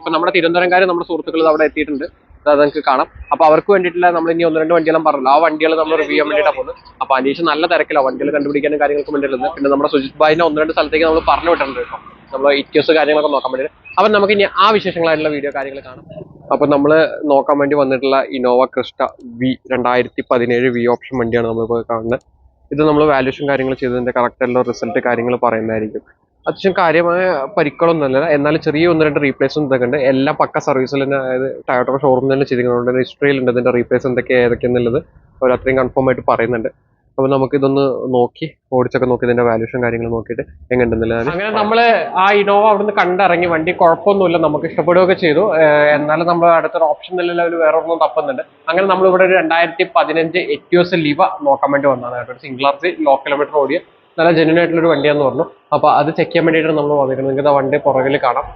ഇപ്പൊ നമ്മുടെ തിരുവനന്തപുരംകാർ നമ്മുടെ സുഹൃത്തുക്കൾ അവിടെ എത്തിയിട്ടുണ്ട്. അത് നിങ്ങൾക്ക് കാണാം. അപ്പൊ അവർക്ക് വേണ്ടിയിട്ടുള്ള നമ്മൾ ഇനി ഒന്ന് രണ്ട് വണ്ടികളും പറഞ്ഞല്ലോ. ആ വണ്ടികൾ നമ്മൾ റിവ്യൂ ചെയ്യാൻ വേണ്ടിയിട്ടാണ് പോകുന്നത്. അപ്പൊ അനീഷ് നല്ല തിരക്കിലാണ് വണ്ടികൾ കണ്ടുപിടിക്കാനും കാര്യങ്ങൾക്ക് വേണ്ടിയിട്ടുണ്ട് പിന്നെ നമ്മുടെ സുജിത് ഭായിനെ ഒന്ന് രണ്ട് സ്ഥലത്തേക്ക് നമ്മൾ പറഞ്ഞു വിട്ടിട്ടുണ്ട് കേട്ടോ. നമ്മൾ ഇറ്റ്യൂസ് കാര്യങ്ങളൊക്കെ നോക്കാൻ വേണ്ടിയിട്ട്. അപ്പൊ നമുക്ക് ഇനി ആ വിശേഷങ്ങളായിട്ടുള്ള വീഡിയോ കാര്യങ്ങൾ കാണാം. അപ്പൊ നമ്മൾ നോക്കാൻ വേണ്ടി വന്നിട്ടുള്ള ഇനോവ ക്രിസ്റ്റ വി രണ്ടായിരത്തി പതിനേഴ് വി ഓപ്ഷൻ വണ്ടിയാണ് നമ്മളിപ്പോൾ കാണുന്നത്. ഇത് നമ്മൾ വാല്യൂഷൻ കാര്യങ്ങൾ ചെയ്തതിന്റെ കറക്റ്റ് ആയിട്ടുള്ള റിസൾട്ട് കാര്യങ്ങൾ പറയുന്നതായിരിക്കും. അത്യാവശ്യം കാര്യമായ പരിക്കുകളൊന്നുമല്ല. എന്നാലും ചെറിയ ഒന്ന് രണ്ട് റീപ്ലേസ് ഇതൊക്കെ ഉണ്ട്. എല്ലാം പക്ക സർവീസിൽ തന്നെ അതായത് ടയോട്ടോ ഷോറൂമിൽ തന്നെ ചെയ്തിരിക്കുന്നുണ്ട് ഹിസ്റ്ററിയിലുണ്ട് ഇതിന്റെ റീപ്ലേസ് എന്തൊക്കെ ഏതൊക്കെയെന്നുള്ളത് അവർ അത്രയും കൺഫേം ആയിട്ട് പറയുന്നുണ്ട്. അപ്പൊ നമുക്ക് ഇതൊന്ന് നോക്കി ഓടിച്ചൊക്കെ നോക്കി ഇതിന്റെ വാല്യൂഷൻ കാര്യങ്ങൾ നോക്കിയിട്ട് എങ്ങനെയുണ്ടെന്നുള്ളത് അങ്ങനെ നമ്മൾ ആ ഇനോവ അവിടുന്ന് കണ്ടിറങ്ങി വണ്ടി കുഴപ്പമൊന്നുമില്ല നമുക്ക് ഇഷ്ടപ്പെടുകയൊക്കെ ചെയ്തു. എന്നാലും നമ്മൾ അടുത്തൊരു ഓപ്ഷൻ നില അവർ വേറെ ഒന്നും തപ്പുന്നുണ്ട്. അങ്ങനെ നമ്മൾ ഇവിടെ ഒരു രണ്ടായിരത്തി പതിനഞ്ച് എറ്റിയോസ് ലിവ നോക്കാൻ വേണ്ടി വന്നതാണ് കേട്ടോ. സി സിംഗിൾ ആർസി ലോ കിലോമീറ്റർ ഓടിയ നല്ല ജെന്യൂൻ ആയിട്ടുള്ള ഒരു വണ്ടിയാന്ന് പറഞ്ഞു. അപ്പോൾ അത് ചെക്ക് ചെയ്യാൻ വേണ്ടിയിട്ടാണ് നമ്മൾ വന്നിരിക്കുന്നത്. നിങ്ങൾക്ക് ആ വണ്ടി പുറകിൽ കാണാം.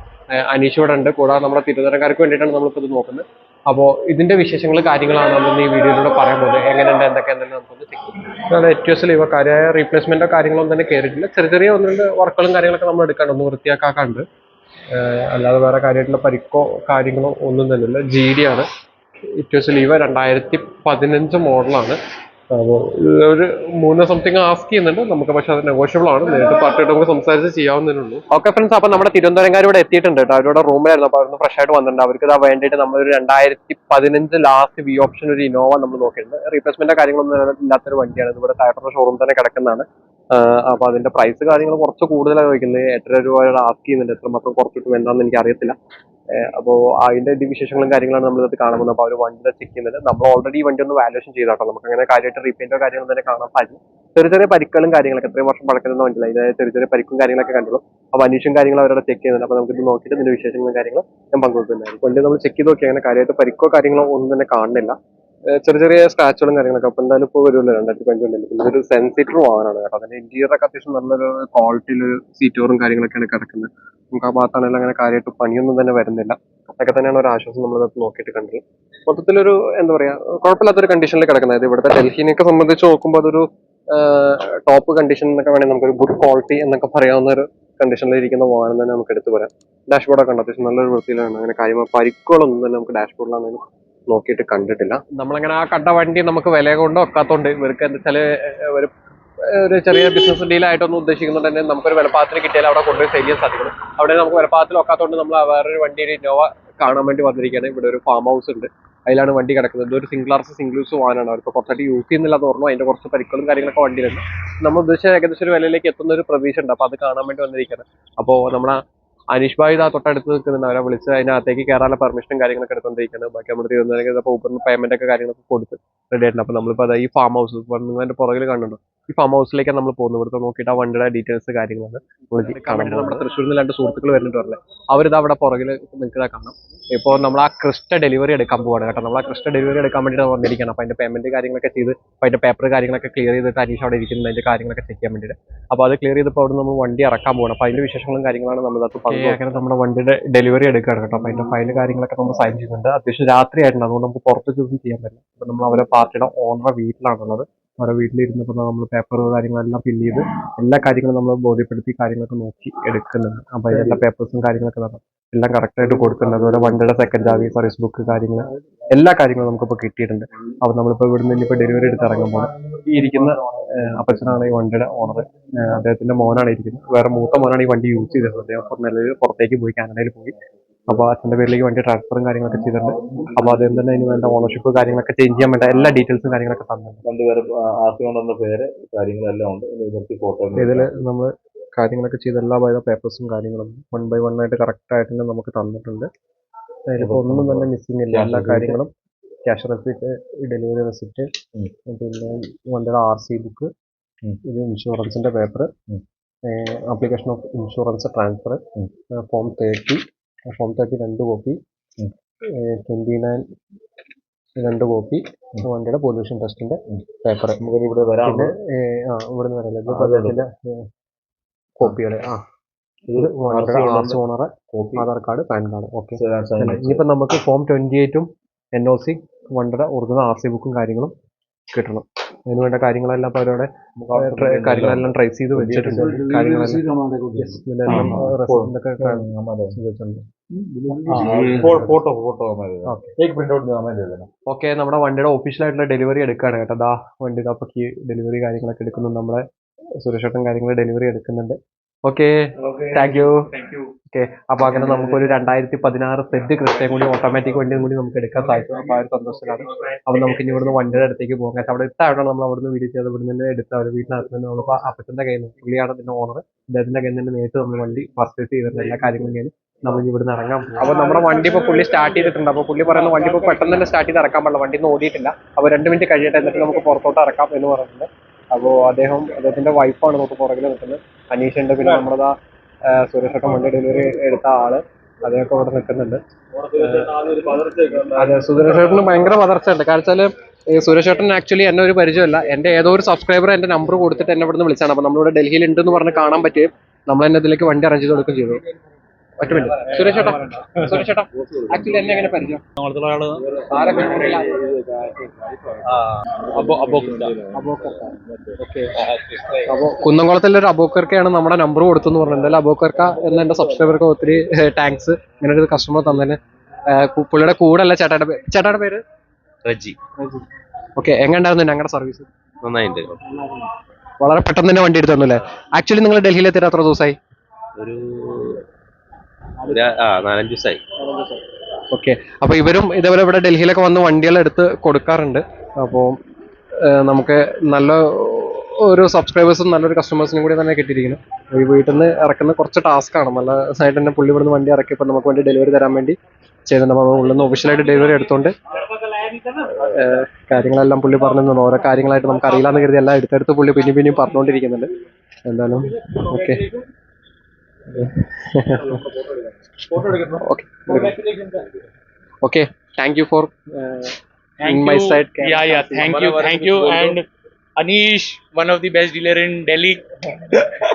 അനീഷ് ഉണ്ട്. കൂടാതെ നമ്മുടെ തിരുവനന്തപുരക്കാർക്ക് വേണ്ടിയിട്ടാണ് നമ്മളിപ്പോൾ ഇത് നോക്കുന്നത്. അപ്പോൾ ഇതിന്റെ വിശേഷങ്ങൾ കാര്യങ്ങളാണ് നമ്മൾ ഈ വീഡിയോയിലൂടെ പറയാൻ പോകുന്നത്. എങ്ങനെയുണ്ട് എന്തൊക്കെയാണെന്ന് നമുക്കൊന്ന് ചെക്ക് ചെയ്യാം. ഏറ്റവും ഇവ. കാര്യമായ റീപ്ലേസ്മെന്റോ കാര്യങ്ങളൊന്നും തന്നെ കയറിയിട്ടില്ല ചെറിയ ചെറിയ ഒന്ന് വർക്കുകളും കാര്യങ്ങളൊക്കെ നമ്മൾ എടുക്കാണ്ട് ഒന്ന് വൃത്തിയാക്കാണ്ട് അല്ലാതെ വേറെ കാര്യമായിട്ടുള്ള പരിക്കോ കാര്യങ്ങളോ ഒന്നും തന്നെ ഇല്ല ജി ഡി ആണ് ഇറ്റ്യോസ് ലീവ രണ്ടായിരത്തി പതിനഞ്ച് മോഡലാണ് അപ്പോൾ ഒരു മൂന്ന് സംതിങ് ആസ്ക് ചെയ്യുന്നുണ്ട്. നമുക്ക് പക്ഷെ അത് നെഗോഷ്യബിൾ ആണ്. നേരിട്ട് പാർട്ടിയായിട്ട് നമുക്ക് സംസാരിച്ച് ചെയ്യാവുന്നതേ ഉള്ളൂ. ഓക്കെ ഫ്രണ്ട്സ് അപ്പൊ നമ്മുടെ തിരുവനന്തപുരംകാർ ഇവിടെ എത്തിയിട്ടുണ്ട് കേട്ടോ. അവരുടെ റൂമിലായിരുന്നു. അപ്പൊ അവരൊന്ന് ഫ്രഷ് ആയിട്ട് വന്നിട്ടുണ്ട്. അവർക്ക് ഇതാ വേണ്ടിയിട്ട് നമ്മൾ ഒരു രണ്ടായിരത്തി പതിനഞ്ച് ലാസ്റ്റ് വി ഓപ്ഷൻ ഒരു ഇന്നോവ നമ്മൾ നോക്കിയിട്ടുണ്ട് റീപ്ലേസ്മെന്റ് കാര്യങ്ങളൊന്നും ഇല്ലാത്തൊരു വണ്ടിയാണ്. ഇവിടെ ടയറിന്റെ ഷോറൂം തന്നെ കിടക്കുന്നതാണ്. അപ്പൊ അതിന്റെ പ്രൈസ് കാര്യങ്ങൾ കുറച്ച് കൂടുതലാണ് ചോദിക്കുന്നത്. എത്ര രൂപ ആസ്ക് ചെയ്യുന്നുണ്ട്. എത്രമാത്രം കുറച്ചിട്ട് എന്താണെന്ന് എനിക്ക് അറിയത്തില്ല അപ്പോൾ അതിന്റെ വിശേഷങ്ങളും കാര്യങ്ങളാണ് നമ്മൾ ഇത് കാണുന്നത്. അപ്പോൾ അവർ വണ്ടി ചെക്ക് ചെയ്യുന്നത് നമ്മൾ ഓൾറെഡി വണ്ടി ഒന്ന് വാലുവേഷൻ ചെയ്താട്ടോ. നമുക്ക് അങ്ങനെ കാര്യമായിട്ട് റീപെയിന്റോ കാര്യങ്ങളോ തന്നെ കാണാൻ സാധിക്കും ചെറിയ ചെറിയ പരിക്കുകളും കാര്യങ്ങളൊക്കെ എത്രയും വർഷം പഴക്കുന്ന വണ്ടിയില്ല അതായത് ചെറിയ ചെറിയ പരിക്കും കാര്യങ്ങളൊക്കെ കണ്ടുള്ളൂ. അപ്പോൾ അന്വേഷണം കാര്യങ്ങൾ അവരോട് ചെക്ക് ചെയ്യുന്നുണ്ട്. അപ്പോൾ നമുക്ക് ഇത് നോക്കിയിട്ട് ഇതിന്റെ വിശേഷങ്ങളും കാര്യങ്ങളും ഞാൻ പങ്കുവെക്കുന്നതായിരിക്കും വണ്ടി നമ്മൾ ചെക്ക് ചെയ്ത് നോക്കി. അങ്ങനെ കാര്യമായിട്ട് പരിക്കോ കാര്യങ്ങളോ ഒന്നും തന്നെ കാണുന്നില്ല. ചെറിയ ചെറിയ സ്ക്രാച്ചുകളും കാര്യങ്ങളൊക്കെ. അപ്പൊ എന്തായാലും ഇപ്പോൾ വരുമല്ലോ രണ്ടായിരത്തി പിന്നെ സെൻ സീറ്റർ വാഹനമാണ് കേട്ടോ. അതിന്റെ ഇന്റീരിയർ ഒക്കെ അത്യാവശ്യം നല്ലൊരു ക്വാളിറ്റിയിൽ സീറ്റോറും കാര്യങ്ങളൊക്കെയാണ് കിടക്കുന്നത്. നമുക്ക് ആ ഭാഗത്താണെങ്കിലും അങ്ങനെ കാര്യമായിട്ട് പണിയൊന്നും തന്നെ വരുന്നില്ല. അതൊക്കെ തന്നെയാണ് ഒരു ആശ്വാസം നമ്മൾ നോക്കിയിട്ട് കണ്ടത്. മൊത്തത്തിലൊരു എന്താ പറയാ കുഴപ്പമില്ലാത്തൊരു കണ്ടീഷനിൽ കിടക്കുന്നത്. അതായത് ഇവിടുത്തെ ഡൽഹിനെയൊക്കെ സംബന്ധിച്ച് നോക്കുമ്പോൾ അതൊരു ടോപ്പ് കണ്ടീഷൻ എന്നൊക്കെ വേണമെങ്കിൽ നമുക്കൊരു ഗുഡ് ക്വാളിറ്റി എന്നൊക്കെ പറയാവുന്ന ഒരു കണ്ടീഷനിൽ ഇരിക്കുന്ന വാഹനം തന്നെ നമുക്ക് എടുത്തു പറയാം ഡാഷ്ബോർഡൊക്കെ ഉണ്ട് അത്യാവശ്യം നല്ലൊരു വൃത്തിയിലാണ്. അങ്ങനെ കാര്യമായ പരിക്കുകളൊന്നും തന്നെ നമുക്ക് ഡാഷ്ബോർഡിലാണെങ്കിലും നോക്കിയിട്ട് കണ്ടിട്ടില്ല. നമ്മളങ്ങനെ ആ കണ്ട വണ്ടി നമുക്ക് വില കൊണ്ടോ ഒക്കാത്തോണ്ട് ഇവർക്ക് എന്താ ഒരു ഒരു ചെറിയ ബിസിനസ് ഡീലായിട്ടൊന്നും ഉദ്ദേശിക്കുന്നുണ്ട് തന്നെ നമുക്കൊരു വിലപ്പാത്തിന് കിട്ടിയാൽ അവിടെ കൊണ്ടുപോയി സെയിൽ ചെയ്യാൻ സാധിക്കും അവിടെ നമുക്ക് വിലപ്പാത്തിൽ ഒക്കാത്തോണ്ട് നമ്മൾ വേറൊരു വണ്ടി ഒരു ഇന്നോവ കാണാൻ വേണ്ടി വന്നിരിക്കുകയാണ്. ഇവിടെ ഒരു ഫാം ഹൗസ് ഉണ്ട്. അതിലാണ് വണ്ടി കിടക്കുന്നത്. ഇതൊരു സിംഗിൾ ആർസ് സിംഗിൾ യൂസ് വാഹനമാണ് അവർക്ക് കുറച്ചായിട്ട് യൂസ് ചെയ്യുന്നില്ല പറഞ്ഞു. അതിന്റെ കുറച്ച് പരിക്കുകളും കാര്യങ്ങളൊക്കെ വണ്ടിയിലുണ്ട്. നമ്മൾ ഉദ്ദേശിച്ച ഏകദേശം ഒരു വിലയിലേക്ക് എത്തുന്ന ഒരു പ്രതീക്ഷ ഉണ്ട് അപ്പൊ അത് കാണാൻ വേണ്ടി വന്നിരിക്കുകയാണ്. അപ്പോൾ നമ്മുടെ അനീഷ് ഭായി ഇതാ തൊട്ടടുത്ത് നിൽക്കുന്നുണ്ട്. അവരെ വിളിച്ച് അതിനകത്തേക്ക് കയറാനുള്ള പെർമിഷനും കാര്യങ്ങളൊക്കെ എടുത്തോണ്ടിരിക്കുന്നത് ബാക്കി നമ്മൾ തിരുവനന്തപുരം ഇപ്പോൾ ഊപ്പറിന് പേയ്മെന്റ് ഒക്കെ കാര്യങ്ങളൊക്കെ കൊടുത്ത് റെഡി ആയിട്ടുണ്ട്. അപ്പോൾ നമ്മളിപ്പോൾ അതായത് ഈ ഫാം ഹൗസ് നിങ്ങൾ പുറകിൽ കണ്ടുണ്ടോ ഈ ഫാം ഹൗസിലേക്കാണ് നമ്മൾ പോകുന്നത്. ഇവിടുത്തെ നോക്കിയിട്ട് ആ വണ്ടിയുടെ ഡീറ്റെയിൽസ് കാര്യങ്ങളാണ് നമ്മുടെ തൃശ്ശൂരിൽ നിന്ന് രണ്ട് സുഹൃത്തുക്കൾ വരുന്നുണ്ട് പറഞ്ഞത് അവരിത് അവിടെ പുറകിൽ നിൽക്കുന്ന കാണാം. ഇപ്പോൾ നമ്മൾ ആ ക്രിസ്റ്റ ഡെലിവറി എടുക്കാൻ പോവാണ് കേട്ടോ. നമ്മൾ ആ ക്രിസ്റ്റ ഡെലിവറി എടുക്കാൻ വേണ്ടിയിട്ട് വന്നിരിക്കണം അപ്പോൾ അതിന്റെ പേയ്മെന്റ് കാര്യങ്ങളൊക്കെ ചെയ്ത് അപ്പോൾ അതിന്റെ പേപ്പർ കാര്യങ്ങളൊക്കെ ക്ലിയർ ചെയ്തിട്ട് അനീഷ് അവിടെ ഇരിക്കുന്നത് അതിന്റെ കാര്യങ്ങളൊക്കെ ചെക്ക് ചെയ്യാൻ വേണ്ടിയിട്ട്. അപ്പോൾ അത് ക്ലിയർ ചെയ്തപ്പോൾ അവിടെ നമ്മൾ വണ്ടി ഇറക്കാൻ പോകണം അപ്പോൾ അതിന്റെ വിശേഷങ്ങളും കാര്യങ്ങളാണ് നമ്മൾ അത് അങ്ങനെ നമ്മുടെ വണ്ടിയുടെ ഡെലിവറി എടുക്കുകയാണ് കേട്ടോ. അപ്പൊ അതിന്റെ ഫയൽ കാര്യങ്ങളൊക്കെ നമ്മൾ സൈൻ ചെയ്യുന്നുണ്ട് അത്യാവശ്യം രാത്രി ആയിട്ടുണ്ട് അതുകൊണ്ട് നമുക്ക് പുറത്ത് ചോദ്യം ചെയ്യാൻ പറ്റില്ല. അപ്പൊ നമ്മൾ അവരെ പാർട്ടിയുടെ ഓണറെ വീട്ടിലാണുള്ളത്. അവരുടെ വീട്ടിലിരുന്നപ്പോൾ നമ്മൾ പേപ്പർ കാര്യങ്ങളെല്ലാം ഫില്ല് ചെയ്ത് എല്ലാ കാര്യങ്ങളും നമ്മൾ ബോധ്യപ്പെടുത്തി കാര്യങ്ങളൊക്കെ നോക്കി എടുക്കുന്നുണ്ട്. അപ്പോൾ എല്ലാ പേപ്പേഴ്സും കാര്യങ്ങളൊക്കെ നമ്മൾ എല്ലാം കറക്റ്റ് ആയിട്ട് കൊടുക്കുന്നുണ്ട്. അതുപോലെ വണ്ടിയുടെ സെക്കൻഡ് ചാവി സർവീസ് ബുക്ക് കാര്യങ്ങൾ എല്ലാ കാര്യങ്ങളും നമുക്കിപ്പോൾ കിട്ടിയിട്ടുണ്ട്. അപ്പോൾ നമ്മളിപ്പോൾ ഇവിടുന്ന് ഇനിയിപ്പോൾ ഡെലിവറി എടുത്ത് ഇറങ്ങുമ്പോൾ ഈ ഇരിക്കുന്ന അപ്പച്ചനാണ് ഈ വണ്ടിയുടെ ഓണർ അദ്ദേഹത്തിന്റെ മോനാണ് ഇരിക്കുന്നത്. വേറെ മൂത്ത മോനാണ് ഈ വണ്ടി യൂസ് ചെയ്തത് അദ്ദേഹം നിലവിൽ പുറത്തേക്ക് പോയി കാനഡയിൽ പോയി. അപ്പോൾ അച്ഛന്റെ പേരിലേക്ക് വണ്ടി ട്രാൻസ്ഫറും കാര്യങ്ങളൊക്കെ ചെയ്തിട്ടുണ്ട്. അപ്പോൾ അദ്ദേഹം തന്നെ അതിന് വേണ്ട ഓണർഷിപ്പ് കാര്യങ്ങളൊക്കെ ചേഞ്ച് ചെയ്യാൻ വേണ്ട എല്ലാ ഡീറ്റെയിൽസും കാര്യങ്ങളൊക്കെ തന്നിട്ടുണ്ട്. രണ്ടുപേരും ആർസികൊണ്ടെന്ന പേര് കാര്യങ്ങളെല്ലാം ഉണ്ട്. ഇനി ഇതിൽ നമ്മൾ കാര്യങ്ങളൊക്കെ ചെയ്ത് എല്ലാ വക പേപ്പേഴ്സും കാര്യങ്ങളും വൺ ബൈ വൺ ആയിട്ട് കറക്റ്റ് ആയിട്ട് തന്നെ നമുക്ക് തന്നിട്ടുണ്ട്. അതിലിപ്പോൾ ഒന്നും തന്നെ മിസ്സിംഗ് ഇല്ല. എല്ലാ കാര്യങ്ങളും ക്യാഷ് റെസിപ്റ്റ് ഡെലിവറി റെസിപ്റ്റ്. പിന്നെ വണ്ടിയുടെ ആർ സി ബുക്ക് ഇത് ഇൻഷുറൻസിന്റെ paper. Application of insurance transfer form thirty form thirty രണ്ട് കോപ്പി ട്വന്റി ട്വന്റി നയൻ രണ്ട് കോപ്പി വണ്ടിയുടെ പൊല്യൂഷൻ ടെസ്റ്റിന്റെ. പേപ്പർ ഇവിടെ വരാം. ഇവിടെ നിന്ന് ആ കോപ്പിയുടെ ആ. ഇത് ഓണറെ copy. Aadhaar card PAN card okay. ഇനിയിപ്പോൾ നമുക്ക് ഫോം ട്വന്റി എയ്റ്റും എൻ ഒ സി വണ്ടയുടെ ഒറിജിനൽ ആർ സി ബുക്കും കാര്യങ്ങളും കിട്ടണം. അതിന് വേണ്ട കാര്യങ്ങളെല്ലാം അപ്പോൾ അവരവിടെ കാര്യങ്ങളെല്ലാം ട്രേസ് ചെയ്ത് വെച്ചിട്ടുണ്ട്. കാര്യങ്ങളെല്ലാം. ഓക്കെ. നമ്മുടെ വണ്ടിയുടെ ഒഫീഷ്യലായിട്ടുള്ള ഡെലിവറി എടുക്കുകയാണ് കേട്ടോ. ദാ വണ്ടിയുടെ അപ്പോൾ ഡെലിവറി കാര്യങ്ങളൊക്കെ എടുക്കുന്നു നമ്മളെ. സുരക്ഷട്ടും കാര്യങ്ങൾ ഡെലിവറി എടുക്കുന്നുണ്ട്. ഓക്കെ താങ്ക് യു ഓക്കെ അപ്പൊ അങ്ങനെ നമുക്കൊരു രണ്ടായിരത്തി പതിനാറ് സെറ്റ് ക്രിസ്റ്റയും കൂടി ഓട്ടോമാറ്റിക് വണ്ടിയും കൂടി നമുക്ക് എടുക്കാൻ സാധിക്കും. അപ്പൊ ആ ഒരു സന്തോഷത്തിലാണ്. അപ്പൊ നമുക്ക് ഇനി ഇവിടുന്ന് വണ്ടിയുടെ അടുത്തേക്ക് പോകാം. കാരണം അവിടെ ഇട്ടാണ് നമ്മൾ അവിടുന്ന് വീഡിയോ ചെയ്ത് ഇവിടുന്ന് തന്നെ എടുത്ത് അവർ വീട്ടിനകത്ത് തന്നെ നമ്മളിപ്പോൾ അപ്പച്ചന്റെ കയ്യിൽ നിന്ന് പുള്ളിയാണ് ഇതിന്റെ ഓണർ അദ്ദേഹത്തിന്റെ കയ്യിൽ നിന്ന് നേരിട്ട് നമ്മൾ വണ്ടി പർച്ചേസ് ചെയ്തിരുന്ന എല്ലാ കാര്യങ്ങളും ഞാൻ നമ്മൾ ഇനി ഇവിടുന്ന് ഇറങ്ങാം അപ്പൊ നമ്മുടെ വണ്ടി ഇപ്പൊ പുള്ളി സ്റ്റാർട്ട് ചെയ്തിട്ടുണ്ട്. അപ്പൊ പുള്ളി പറയുന്ന വണ്ടി ഇപ്പൊ പെട്ടെന്ന് തന്നെ സ്റ്റാർട്ട് ചെയ്ത് ഇറക്കാൻ പാടില്ല. വണ്ടി ഒന്നും ഓടിയിട്ടില്ല. അപ്പൊ രണ്ട് മിനിറ്റ് കഴിയട്ടെ എന്നിട്ട് നമുക്ക് പുറത്തോട്ട് ഇറക്കാം എന്ന് പറഞ്ഞിട്ടുണ്ട്. അപ്പോൾ അദ്ദേഹം അദ്ദേഹത്തിന്റെ വൈഫാണ് നമുക്ക് പുറകിൽ നിൽക്കുന്നത്. അനീഷ് ഉണ്ട് പിന്നെ നമ്മുടെ സുരേഷ് ഒക്കെ വണ്ടി ഡെലിവറി എടുത്ത ആൾ. അദ്ദേഹമൊക്കെ ഇവിടെ നിൽക്കുന്നുണ്ട്. അതെ സുരേഷ് ഏട്ടന് ഭയങ്കര പതർച്ചയുണ്ട് കാരണം വെച്ചാൽ ഈ സുരേഷേട്ടൻ ആക്ച്വലി എന്നെ ഒരു പരിചയമല്ല. എന്റെ ഏതോ ഒരു സബ്സ്ക്രൈബർ എന്റെ നമ്പർ കൊടുത്തിട്ട് എന്നെ ഇവിടുന്ന് വിളിച്ചാണ്. അപ്പൊ നമ്മളിവിടെ ഡൽഹിയിൽ ഉണ്ടെന്ന് പറഞ്ഞ് കാണാൻ പറ്റുകയും നമ്മൾ എന്നെ ഇതിലേക്ക് വണ്ടി അറേഞ്ച് ചെയ്ത് കൊടുക്കുകയും ചെയ്തു. ഒറ്റ മിനിറ്റ് സുരേഷേട്ടാ സുരേഷേട്ടാ ആക്ച്വലി എന്നെ എങ്ങനെ പരിചയം? അപ്പോ കുന്നംകുളത്തിലെ ഒരു അബോക്കർക്കാണ് നമ്മുടെ നമ്പർ കൊടുത്തെന്ന് പറഞ്ഞത്. എന്തായാലും അബോക്കർക്ക എന്ന എന്റെ സബ്സ്ക്രൈബർക്ക് ഒത്തിരി താങ്ക്സ് ഇങ്ങനെ ഒരു കസ്റ്റമർ തന്നതിന്. ഏഹ് പുള്ളിയുടെ കൂടെ അല്ല ചേട്ടായുടെ പേര് ചേട്ടായുടെ പേര്? റജി. ഓക്കെ എങ്ങനെയുണ്ടായിരുന്നു ഞങ്ങളുടെ സർവീസ് നന്നായിട്ടുണ്ട് വളരെ പെട്ടെന്ന് തന്നെ വണ്ടി എടുത്തു അല്ലേ ആക്ച്വലി നിങ്ങൾ ഡൽഹിയിൽ എത്തിയിട്ട് എത്ര ദിവസമായി ഒരു ഒരു ആ നാലഞ്ച് ദിവസമായി ഓക്കെ. അപ്പോൾ ഇവരും ഇതേപോലെ ഇവിടെ ഡൽഹിയിലൊക്കെ വന്ന് വണ്ടികൾ എടുത്ത് കൊടുക്കാറുണ്ട്. അപ്പോൾ നമുക്ക് നല്ല ഒരു സബ്സ്ക്രൈബേഴ്സും നല്ലൊരു കസ്റ്റമേഴ്സിനും കൂടി തന്നെ കിട്ടിയിരിക്കുന്നു. ഈ വീട്ടിൽ നിന്ന് ഇറക്കുന്ന കുറച്ച് ടാസ്ക് ആണ് നല്ല സൈഡ് തന്നെ പുള്ളി ഇവിടുന്ന് വണ്ടി ഇറക്കിയപ്പോൾ നമുക്ക് വേണ്ടി ഡെലിവറി തരാൻ വേണ്ടി ചെയ്തിട്ടുണ്ട്. അപ്പോൾ ഉള്ളിൽ നിന്ന് ഒഫീഷ്യലായിട്ട് ഡെലിവറി എടുത്തുകൊണ്ട് കാര്യങ്ങളെല്ലാം പുള്ളി പറഞ്ഞു തന്നു ഓരോ കാര്യങ്ങളായിട്ട് നമുക്ക് അറിയില്ലാന്ന് കരുതി എല്ലാം എടുത്തെടുത്ത് പുള്ളി പിന്നെയും പിന്നെയും പറഞ്ഞുകൊണ്ടിരിക്കുന്നുണ്ട് എന്തായാലും okay. Okay thank you for thank my side yeah yeah thank you thank you and Anish one of the best dealer in Delhi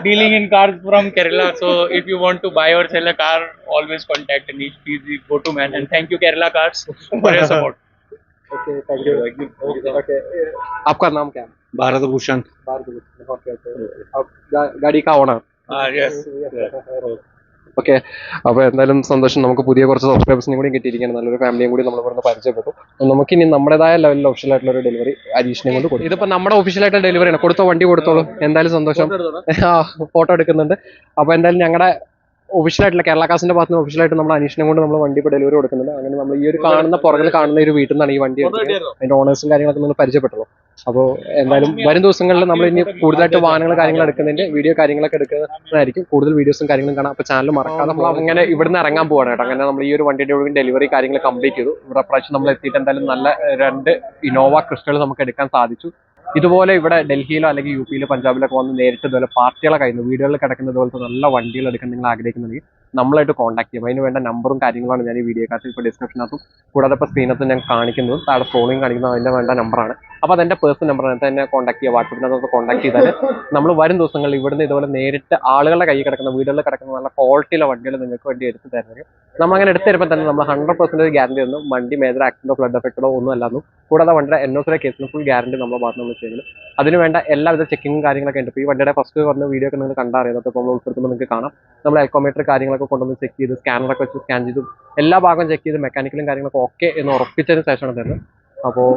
dealing in cars from Kerala so if you want to buy or sell a car always contact Anish please go to man and thank you Kerala cars for your support okay thank you आपका नाम क्या है? भारत भूषण। भारत भूषण गाड़ी का owner okay അപ്പോൾ എന്തായാലും സന്തോഷം. നമുക്ക് പുതിയ കുറച്ച് സബ്സ്ക്രൈബേഴ്സിനും കൂടി കിട്ടിയിരിക്കുകയാണ്. നല്ലൊരു ഫാമിലിയും കൂടി നമ്മൾ ഇവിടുന്ന് പരിചയപ്പെട്ടു. നമുക്കിനി നമുക്ക് ഇനി നമ്മുടേതായ ലെവലിൽ ഒഫീഷ്യൽ ആയിട്ടുള്ള ഒരു ഡെലിവറി അരീഷിനെ കൊണ്ട് കൊടുക്കും. ഇതിപ്പോ നമ്മുടെ ഒഫീഷ്യലായിട്ട് ഡെലിവറി ആണ്. കൊടുത്ത വണ്ടി കൊടുത്തോളൂ. എന്തായാലും സന്തോഷം. ആ ഫോട്ടോ എടുക്കുന്നുണ്ട്. അപ്പോൾ എന്തായാലും ഞങ്ങളുടെ ഒഫീഷ്യലായിട്ടുള്ള കേരള കാസിന്റെ ഭാഗത്ത് നിന്ന് ഒഫീഷ്യലായിട്ട് നമ്മൾ അനീഷിനെ കൊണ്ട് നമ്മൾ വണ്ടി ഇപ്പോൾ ഡെലിവറി കൊടുക്കുന്നുണ്ട്. അങ്ങനെ നമ്മൾ ഈ ഒരു കാണുന്ന പുറകിൽ കാണുന്ന ഒരു വീട്ടിൽ നിന്നാണ് ഈ വണ്ടി എടുക്കുന്നത് അതിന്റെ ഓണേഴ്സും കാര്യങ്ങളൊക്കെ നമ്മൾ പരിചയപ്പെട്ടുള്ളൂ അപ്പോൾ എന്തായാലും വരും ദിവസങ്ങളിൽ നമ്മൾ ഇനി കൂടുതലായിട്ട് വാഹനങ്ങൾ കാര്യങ്ങൾ എടുക്കുന്നതിന്റെ വീഡിയോ കാര്യങ്ങളൊക്കെ എടുക്കുന്നതായിരിക്കും കൂടുതൽ വീഡിയോസും കാര്യങ്ങളും കാണാം അപ്പോൾ ചാനൽ മറക്കാതെ നമ്മൾ അങ്ങനെ ഇവിടുന്ന് ഇറങ്ങാൻ പോവാണ് കേട്ടോ അങ്ങനെ നമ്മൾ ഈ ഒരു വണ്ടിയുടെ ഡെലിവറി കാര്യങ്ങൾ കംപ്ലീറ്റ് ചെയ്തു ഇവിടെ പ്രാവശ്യം നമ്മൾ എത്തിയിട്ട് എന്തായാലും നല്ല രണ്ട് ഇനോവ ക്രിസ്റ്റൽ നമുക്ക് എടുക്കാൻ സാധിച്ചു ഇതുപോലെ ഇവിടെ ഡൽഹിയിലോ അല്ലെങ്കിൽ യു പിയിലോ പഞ്ചാബിലൊക്കെ വന്ന് നേരിട്ട് ഇതുപോലെ പാർട്ടികളെ കഴിഞ്ഞു വീടുകളിൽ കിടക്കുന്ന ഇതുപോലത്തെ നല്ല വണ്ടികൾ എടുക്കാൻ നിങ്ങൾ ആഗ്രഹിക്കുന്നുണ്ടെങ്കിൽ നമ്മളായിട്ട് കോൺടാക്ട് ചെയ്യും അതിന് വേണ്ട നമ്പറും കാര്യങ്ങളാണ് ഞാൻ ഈ വീഡിയോ വീഡിയോക്കകത്ത് ഇപ്പോൾ ഡിസ്ക്രിപ്ഷനകത്തും കൂടാതെ ഇപ്പോൾ സ്ക്രീനകത്ത് ഞാൻ കാണിക്കുന്നത് താഴെ ഫോണിങ് കാണിക്കുന്നത് അതിന്റെ വേണ്ട നമ്പറാണ് അപ്പോൾ അതെന്റെ പേഴ്സണൽ നമ്പർ അത് തന്നെ കോൺടാക്ട് ചെയ്യുക വാട്സപ്പിനകത്ത് കോൺടാക്ട് ചെയ്താൽ നമ്മൾ വരും ദിവസങ്ങളിൽ ഇവിടുന്ന് ഇതുപോലെ നേരിട്ട് ആളുകളുടെ കയ്യിൽ കിടക്കുന്ന വീടുകളിൽ കിടക്കുന്ന നല്ല ക്വാളിറ്റിയുള്ള വണ്ടികൾ നിങ്ങൾക്ക് വേണ്ടി എടുത്ത് തരുന്നത് നമ്മൾ അങ്ങനെ എടുത്ത് തരുമ്പോൾ തന്നെ നമ്മൾ ഹൺഡ്രഡ് പെർസെന്റേജ് ഗ്യാരണ്ടി ഒന്നും വണ്ടി മേജർ ആക്സിഡന്റോ ഫ്ലഡ് എഫക്റ്റോ ഒന്നും അല്ലാന്നും കൂടാതെ വണ്ടിയുടെ എൻ ഒസിലെ കേസിന് ഫുൾ ഗ്യാരണ്ടി നമ്മൾ ഭാഗത്ത് നമ്മൾ ചെയ്യുന്നത് അതിന് വേണ്ട എല്ലാവിധ ചെക്കിങ്ങും കാര്യങ്ങളൊക്കെ ഉണ്ട്. ഈ വണ്ടിയുടെ ഫസ്റ്റ് പറഞ്ഞ വീഡിയോ ഒക്കെ നിങ്ങൾ കണ്ടറിയുന്നത് നമ്മൾ ഉൾപ്പെടുത്തുമ്പോൾ നിങ്ങൾക്ക് കാണാം. നമ്മൾ എൽക്കോമീറ്റർ കാര്യങ്ങളൊക്കെ കൊണ്ടുവന്ന് ചെക്ക് ചെയ്ത് സ്കാനറൊക്കെ വെച്ച് സ്കാൻ ചെയ്തു എല്ലാ ഭാഗവും ചെക്ക് ചെയ്ത് മെക്കാനിക്കലും കാര്യങ്ങളൊക്കെ ഓക്കെ എന്ന് ഉറപ്പിച്ചതിന് ശേഷമാണ് തരുന്നത്. അപ്പോൾ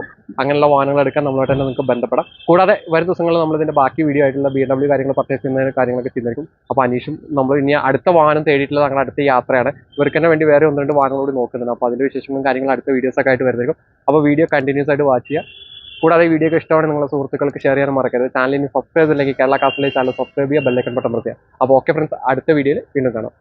അങ്ങനെയുള്ള വാഹനങ്ങൾ എടുക്കാൻ നമ്മളായിട്ട് തന്നെ നിങ്ങൾക്ക് ബന്ധപ്പെടാം. കൂടാതെ വരും ദിവസങ്ങളിൽ നമ്മൾ ഇതിന്റെ ബാക്കി വീഡിയോ ആയിട്ടുള്ള ബി ഡബ്ല്യൂ കാര്യങ്ങൾ പർച്ചേസ് ചെയ്യുന്ന കാര്യങ്ങളൊക്കെ ചെയ്തിരിക്കും. അപ്പോൾ അനീഷും നമ്മൾ ഇനി അടുത്ത വാഹനം തേടിയിട്ടുള്ള ഞങ്ങളുടെ അടുത്ത യാത്രയാണ്. ഇവർക്ക് തന്നെ വേണ്ടി വേറെ ഒന്ന് രണ്ട് വാഹനങ്ങളോട് നോക്കുന്നുണ്ട്. അപ്പോൾ അതിന്റെ വിശേഷങ്ങളും കാര്യങ്ങളും അടുത്ത വീഡിയോസ് ഒക്കെ ആയിട്ട് വരുന്നതായിരിക്കും. അപ്പോൾ വീഡിയോ കണ്ടിന്യൂസ് ആയിട്ട് വാച്ച് ചെയ്യുക. കൂടാതെ വീഡിയോ ഒക്കെ ഇഷ്ടമാണ് നിങ്ങളുടെ സുഹൃത്തുക്കൾക്ക് ഷെയർ ചെയ്യാൻ മറക്കരുത്. ചാനലിന് സബ്സ്ക്രൈബ് ചെയ്തില്ലെങ്കിൽ കേരള കാസിലെ ചാനൽ സബ്സ്ക്രൈബ് ചെയ്യുക ബെല്ലൈക്കൺ ബട്ടൺ പ്രത്യേക അപ്പോൾ ഓക്കെ ഫ്രണ്ട്സ് അടുത്ത വീഡിയോയിൽ വീണ്ടും കാണാം.